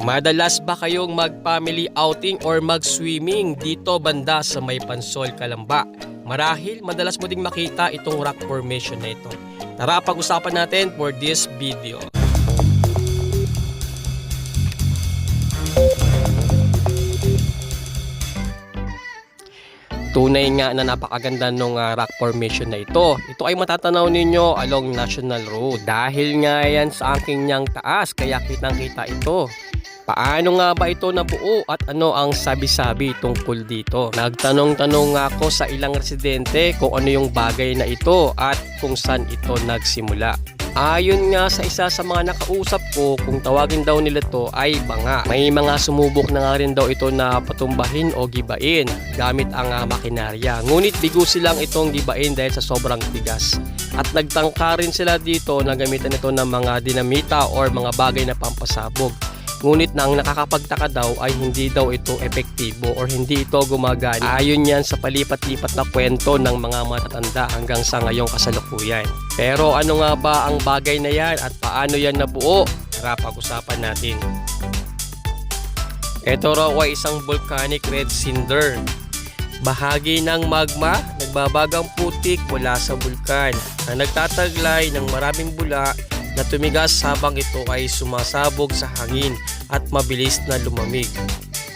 Madalas ba kayong mag-family outing or mag-swimming dito banda sa may Pansol, Kalamba? Marahil madalas mo ding makita itong rock formation na ito. Tara pag-usapan natin for this video. Tunay nga na napakaganda ng rock formation na ito. Ito ay matatanaw ninyo along National Road. Dahil nga yan sa aking niyang taas, kaya kitang kita ito. Paano nga ba ito nabuo at ano ang sabi-sabi tungkol dito? Nagtanong-tanong ako sa ilang residente kung ano yung bagay na ito at kung saan ito nagsimula. Ayon nga sa isa sa mga nakausap ko, kung tawagin daw nila to ay banga. May mga sumubok na nga rin daw ito na patumbahin o gibain gamit ang ah, makinarya. Ngunit bigo silang itong gibain dahil sa sobrang tigas. At nagtangka rin sila dito na gamitan ito ng mga dinamita or mga bagay na pampasabog. Ngunit nang nakakapagtaka daw ay hindi daw ito epektibo or hindi ito gumagana. Ayon yan sa palipat-lipat na kwento ng mga matatanda hanggang sa ngayong kasalukuyan. Pero ano nga ba ang bagay na yan at paano yan nabuo? Tara pag-usapan natin. Ito raw ay isang volcanic red cinder. Bahagi ng magma, nagbabagang putik mula sa bulkan na nagtataglay ng maraming bula na tumigas habang ito ay sumasabog sa hangin at mabilis na lumamig.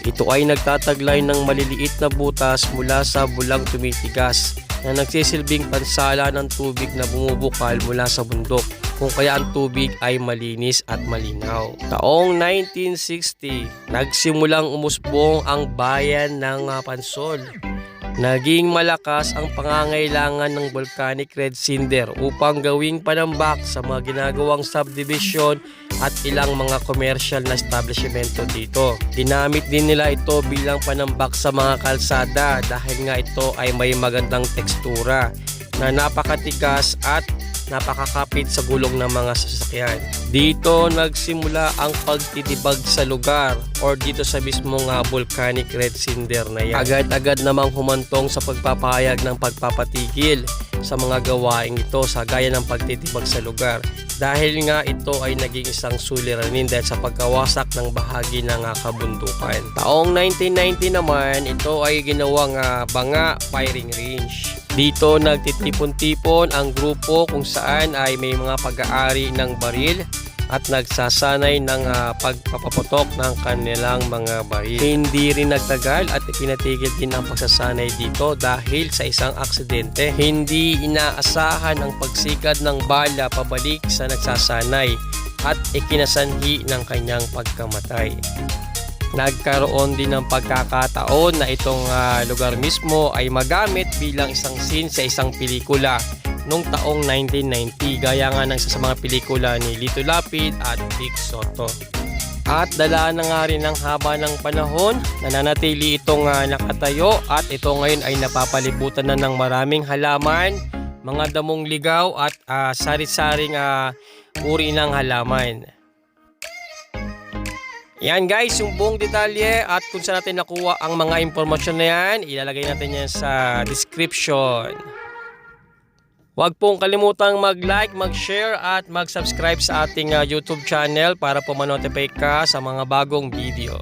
Ito ay nagtataglay ng maliliit na butas mula sa bulang tumitigas na nagsisilbing pansala ng tubig na bumubukal mula sa bundok kung kaya ang tubig ay malinis at malinaw. Taong 1960, nagsimulang umusbong ang bayan ng ah, Pansol. Naging malakas ang pangangailangan ng volcanic red cinder upang gawing panambak sa mga ginagawang subdivision at ilang mga commercial na establishmento dito. Ginamit din nila ito bilang panambak sa mga kalsada dahil nga ito ay may magandang tekstura na napakatigas at napakakapit sa gulong ng mga sasakyan. Dito nagsimula ang pagtitibag sa lugar or dito sa mismong uh, volcanic red cinder na yan. Agad-agad namang humantong sa pagpapahayag ng pagpapatigil sa mga gawaing ito sa gaya ng pagtitibag sa lugar dahil nga ito ay naging isang suliranin dahil sa pagkawasak ng bahagi ng uh, kabundukan. Taong 1990 naman, ito ay ginawang uh, banga firing range. Dito nagtitipon-tipon ang grupo kung saan ay may mga pag-aari ng baril at nagsasanay ng ah, pagpapaputok ng kanilang mga baril. Hindi rin nagtagal at ipinatigil din ang pagsasanay dito dahil sa isang aksidente. Hindi inaasahan ang pagsikad ng bala pabalik sa nagsasanay at ikinasanhi ng kanyang pagkamatay. Nagkaroon din ng pagkakataon na itong ah, lugar mismo ay magamit bilang isang scene sa isang pelikula noong taong 1990 gaya nga ng sa mga pelikula ni Lito Lapid at Vic Soto. At dala na nga rin ng haba ng panahon, nananatili itong ah, nakatayo at ito ngayon ay napapalibutan na ng maraming halaman, mga damong ligaw at ah, sari-saring ah, uri ng halaman. Yan guys, yung buong detalye at kung saan natin nakuha ang mga impormasyon na yan, ilalagay natin yan sa description. Huwag pong kalimutang mag-like, mag-share at mag-subscribe sa ating uh, YouTube channel para po ma-notify ka sa mga bagong video.